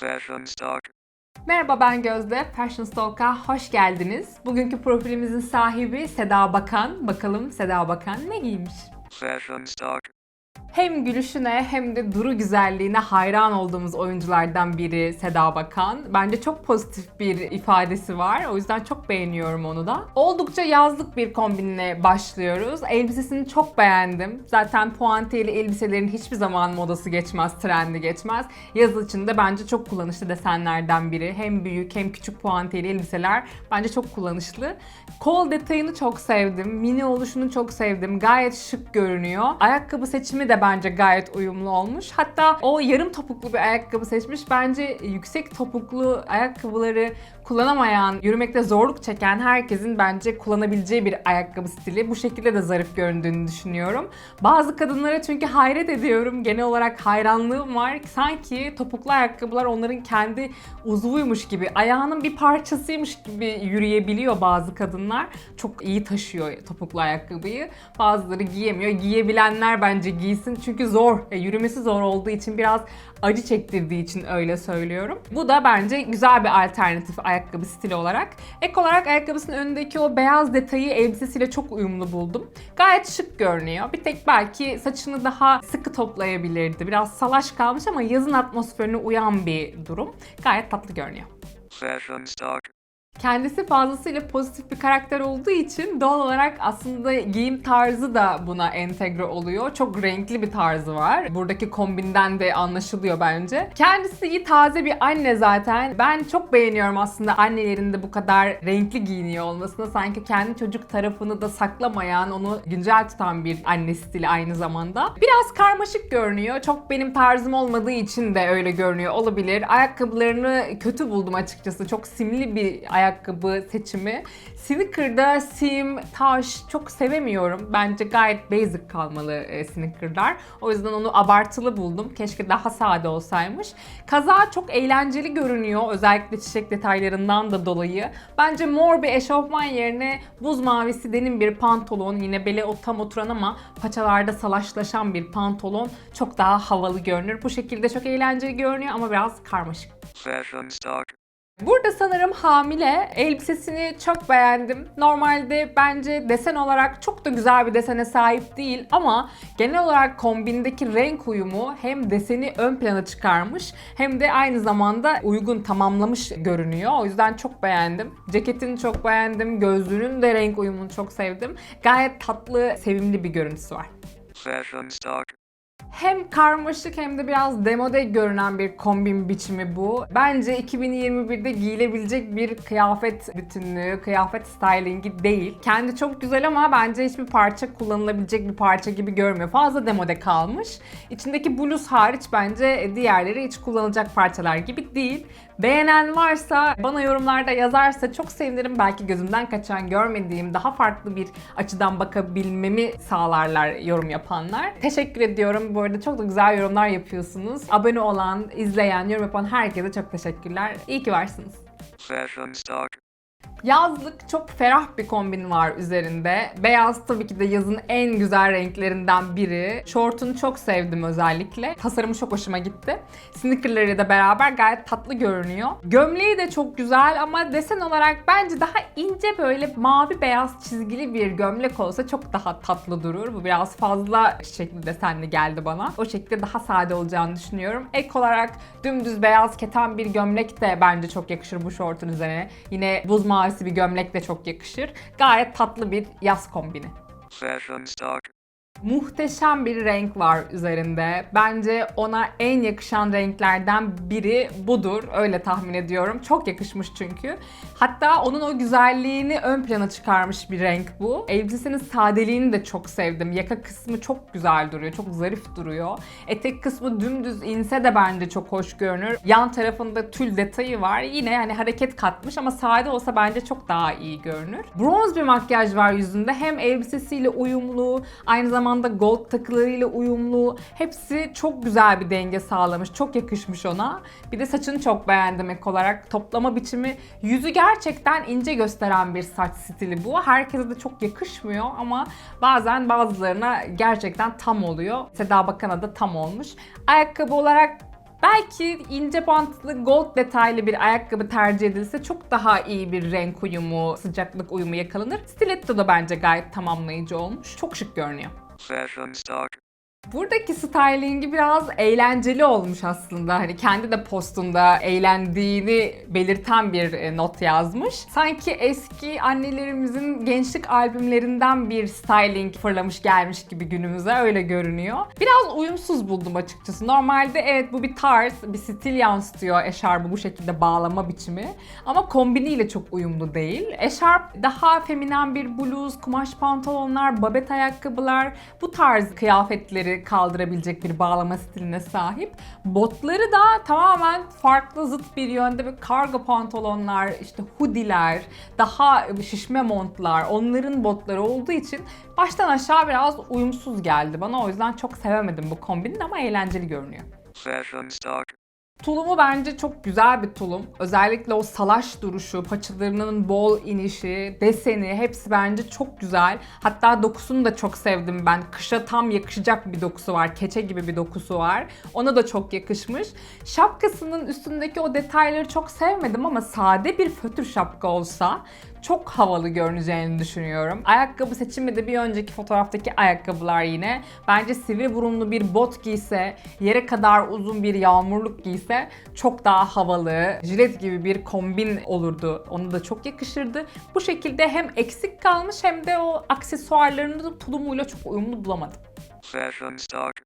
Fashion Stock. Merhaba ben Gözde. Fashion Stalk'a hoş geldiniz. Bugünkü profilimizin sahibi Seda Bakan. Bakalım Seda Bakan ne giymiş? Fashion Stock. Hem gülüşüne hem de duru güzelliğine hayran olduğumuz oyunculardan biri Seda Bakan. Bence çok pozitif bir ifadesi var. O yüzden çok beğeniyorum onu da. Oldukça yazlık bir kombinle başlıyoruz. Elbisesini çok beğendim. Zaten puantiyeli elbiselerin hiçbir zaman modası geçmez, trendi geçmez. Yaz için de bence çok kullanışlı desenlerden biri. Hem büyük hem küçük puantiyeli elbiseler bence çok kullanışlı. Kol detayını çok sevdim. Mini oluşunu çok sevdim. Gayet şık görünüyor. Ayakkabı seçimi de bence gayet uyumlu olmuş. Hatta o yarım topuklu bir ayakkabı seçmiş. Bence yüksek topuklu ayakkabıları kullanamayan, yürümekte zorluk çeken herkesin bence kullanabileceği bir ayakkabı stili. Bu şekilde de zarif göründüğünü düşünüyorum. Bazı kadınlara çünkü hayret ediyorum. Genel olarak hayranlığım var. Sanki topuklu ayakkabılar onların kendi uzvuymuş gibi, ayağının bir parçasıymış gibi yürüyebiliyor bazı kadınlar. Çok iyi taşıyor topuklu ayakkabıyı. Bazıları giyemiyor. Giyebilenler bence giysin çünkü zor. E, yürümesi zor olduğu için biraz acı çektirdiği için öyle söylüyorum. Bu da bence güzel bir alternatif ayakkabı stili olarak. Ek olarak ayakkabısının önündeki o beyaz detayı elbisesiyle çok uyumlu buldum. Gayet şık görünüyor. Bir tek belki saçını daha sıkı toplayabilirdi. Biraz salaş kalmış ama yazın atmosferine uyan bir durum. Gayet tatlı görünüyor. Fashion Stock. Kendisi fazlasıyla pozitif bir karakter olduğu için doğal olarak aslında giyim tarzı da buna entegre oluyor. Çok renkli bir tarzı var. Buradaki kombinden de anlaşılıyor bence. Kendisi iyi taze bir anne zaten. Ben çok beğeniyorum aslında annelerin de bu kadar renkli giyiniyor olmasını. Sanki kendi çocuk tarafını da saklamayan, onu güncel tutan bir anne stili aynı zamanda. Biraz karmaşık görünüyor. Çok benim tarzım olmadığı için de öyle görünüyor olabilir. Ayakkabılarını kötü buldum açıkçası. Çok simli bir ayakkabı seçimi. Sneaker'da sim, taş çok sevemiyorum. Bence gayet basic kalmalı e, sneaker'lar. O yüzden onu abartılı buldum. Keşke daha sade olsaymış. Kaza çok eğlenceli görünüyor. Özellikle çiçek detaylarından da dolayı. Bence mor bir eşofman yerine buz mavisi denim bir pantolon. Yine bele o tam oturan ama paçalarda salaşlaşan bir pantolon çok daha havalı görünür. Bu şekilde çok eğlenceli görünüyor ama biraz karmaşık. Fashion Stock. Burada sanırım hamile. Elbisesini çok beğendim. Normalde bence desen olarak çok da güzel bir desene sahip değil ama genel olarak kombindeki renk uyumu hem deseni ön plana çıkarmış hem de aynı zamanda uygun tamamlamış görünüyor. O yüzden çok beğendim. Ceketini çok beğendim. Gözlüğünün de renk uyumunu çok sevdim. Gayet tatlı, sevimli bir görüntüsü var Fashion Stock. Hem karmaşık hem de biraz demode görünen bir kombin biçimi bu. Bence 2021'de giyilebilecek bir kıyafet bütünlüğü, kıyafet stylingi değil. Kendi çok güzel ama bence hiçbir parça kullanılabilecek bir parça gibi görmüyor. Fazla demode kalmış. İçindeki bluz hariç bence diğerleri hiç kullanılacak parçalar gibi değil. Beğenen varsa bana yorumlarda yazarsa çok sevinirim. Belki gözümden kaçan, görmediğim, daha farklı bir açıdan bakabilmemi sağlarlar yorum yapanlar. Teşekkür ediyorum. Bu arada çok da güzel yorumlar yapıyorsunuz. Abone olan, izleyen, yorum yapan herkese çok teşekkürler. İyi ki varsınız. Fashion. Yazlık çok ferah bir kombin var üzerinde. Beyaz tabii ki de yazın en güzel renklerinden biri. Şortunu çok sevdim özellikle. Tasarımı çok hoşuma gitti. Sneakerları da beraber gayet tatlı görünüyor. Gömleği de çok güzel ama desen olarak bence daha ince böyle mavi beyaz çizgili bir gömlek olsa çok daha tatlı durur. Bu biraz fazla şekli desenli geldi bana. O şekilde daha sade olacağını düşünüyorum. Ek olarak dümdüz beyaz keten bir gömlek de bence çok yakışır bu şortun üzerine. Yine buz mavisi bir gömlek de çok yakışır. Gayet tatlı bir yaz kombini. Fashion Stock. Muhteşem bir renk var üzerinde. Bence ona en yakışan renklerden biri budur. Öyle tahmin ediyorum. Çok yakışmış çünkü. Hatta onun o güzelliğini ön plana çıkarmış bir renk bu. Elbisesinin sadeliğini de çok sevdim. Yaka kısmı çok güzel duruyor. Çok zarif duruyor. Etek kısmı dümdüz inse de bence çok hoş görünür. Yan tarafında tül detayı var. Yine yani hareket katmış ama sade olsa bence çok daha iyi görünür. Bronz bir makyaj var yüzünde. Hem elbisesiyle uyumlu, aynı zamanda gold takılarıyla uyumlu. Hepsi çok güzel bir denge sağlamış. Çok yakışmış ona. Bir de saçını çok beğendim ek olarak. Toplama biçimi yüzü gerçekten ince gösteren bir saç stili bu. Herkese de çok yakışmıyor ama bazen bazılarına gerçekten tam oluyor. Seda Bakan'a da tam olmuş. Ayakkabı olarak Belki ince bantlı gold detaylı bir ayakkabı tercih edilse çok daha iyi bir renk uyumu, sıcaklık uyumu yakalanır. Stiletto da bence gayet tamamlayıcı olmuş. Çok şık görünüyor. Fashion stock. Buradaki stylingi biraz eğlenceli olmuş aslında. Hani kendi de postunda eğlendiğini belirten bir e, not yazmış. Sanki eski annelerimizin gençlik albümlerinden bir styling fırlamış gelmiş gibi günümüze öyle görünüyor. Biraz uyumsuz buldum açıkçası. Normalde evet bu bir tarz, bir stil yansıtıyor eşarbı bu şekilde bağlama biçimi. Ama kombiniyle çok uyumlu değil. Eşarp daha feminen bir bluz, kumaş pantolonlar, babet ayakkabılar, bu tarz kıyafetleri kaldırabilecek bir bağlama stiline sahip. Botları da tamamen farklı zıt bir yönde bir kargo pantolonlar, işte hoodiler, daha şişme montlar, onların botları olduğu için baştan aşağı biraz uyumsuz geldi bana. O yüzden çok sevemedim bu kombinin ama eğlenceli görünüyor. Fashion stock. Tulumu bence çok güzel bir tulum. Özellikle o salaş duruşu, paçalarının bol inişi, deseni hepsi bence çok güzel. Hatta dokusunu da çok sevdim ben. Kışa tam yakışacak bir dokusu var. Keçe gibi bir dokusu var. Ona da çok yakışmış. Şapkasının üstündeki o detayları çok sevmedim ama sade bir fötür şapka olsa çok havalı görüneceğini düşünüyorum. Ayakkabı seçimi de bir önceki fotoğraftaki ayakkabılar yine. Bence sivri burunlu bir bot giyse, yere kadar uzun bir yağmurluk giyse çok daha havalı, jilet gibi bir kombin olurdu. Onu da çok yakışırdı. Bu şekilde hem eksik kalmış hem de o aksesuarlarını da tulumuyla çok uyumlu bulamadım. Fashion stock.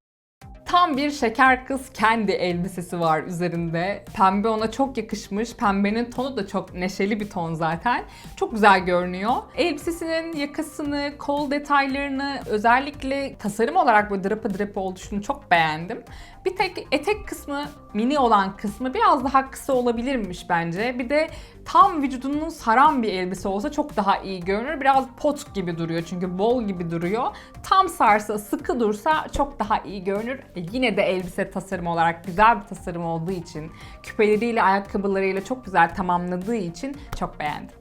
Tam bir şeker kız kendi elbisesi var üzerinde. Pembe ona çok yakışmış. Pembenin tonu da çok neşeli bir ton zaten. Çok güzel görünüyor. Elbisesinin yakasını, kol detaylarını özellikle tasarım olarak böyle drapı drapı oluşunu çok beğendim. Bir tek etek kısmı, mini olan kısmı biraz daha kısa olabilirmiş bence. Bir de tam vücudunu saran bir elbise olsa çok daha iyi görünür. Biraz pot gibi duruyor çünkü bol gibi duruyor. Tam sarsa, sıkı dursa çok daha iyi görünür. E, yine de elbise tasarımı olarak güzel bir tasarım olduğu için, küpeleriyle, ayakkabılarıyla çok güzel tamamladığı için çok beğendim.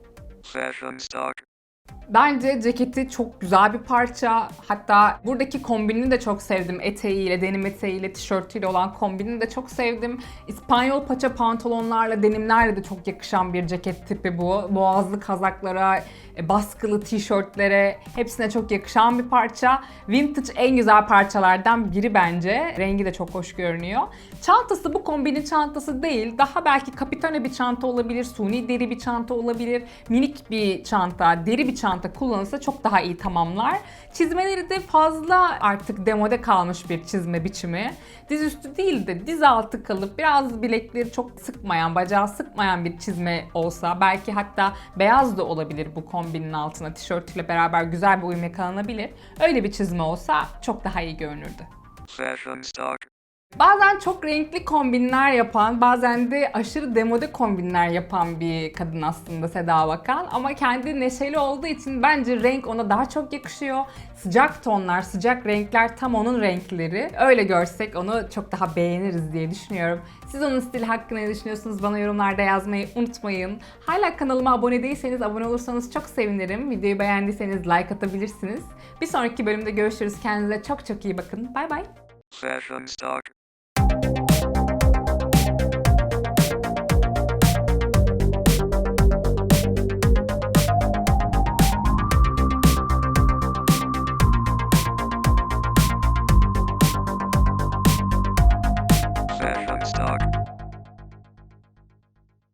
Bence ceketi çok güzel bir parça. Hatta buradaki kombinini de çok sevdim. Eteğiyle, denim eteğiyle, tişörtüyle olan kombinini de çok sevdim. İspanyol paça pantolonlarla, denimlerle de çok yakışan bir ceket tipi bu. Boğazlı kazaklara, baskılı tişörtlere hepsine çok yakışan bir parça. Vintage en güzel parçalardan biri bence. Rengi de çok hoş görünüyor. Çantası bu kombinin çantası değil. Daha belki kapitone bir çanta olabilir, suni deri bir çanta olabilir, minik bir çanta, deri bir çanta kullanılsa çok daha iyi tamamlar. Çizmeleri de fazla artık demode kalmış bir çizme biçimi. Dizüstü değil de diz altı kalıp biraz bilekleri çok sıkmayan, bacağı sıkmayan bir çizme olsa belki hatta beyaz da olabilir bu kombinin altına tişörtüyle beraber güzel bir uyum yakalanabilir. Öyle bir çizme olsa çok daha iyi görünürdü. Fashion stock. Bazen çok renkli kombinler yapan, bazen de aşırı demode kombinler yapan bir kadın aslında Seda Bakan. Ama kendi neşeli olduğu için bence renk ona daha çok yakışıyor. Sıcak tonlar, sıcak renkler tam onun renkleri. Öyle görsek onu çok daha beğeniriz diye düşünüyorum. Siz onun stili hakkında ne düşünüyorsunuz? Bana yorumlarda yazmayı unutmayın. Hala kanalıma abone değilseniz abone olursanız çok sevinirim. Videoyu beğendiyseniz like atabilirsiniz. Bir sonraki bölümde görüşürüz. Kendinize çok çok iyi bakın. Bay bay. Fashion stock.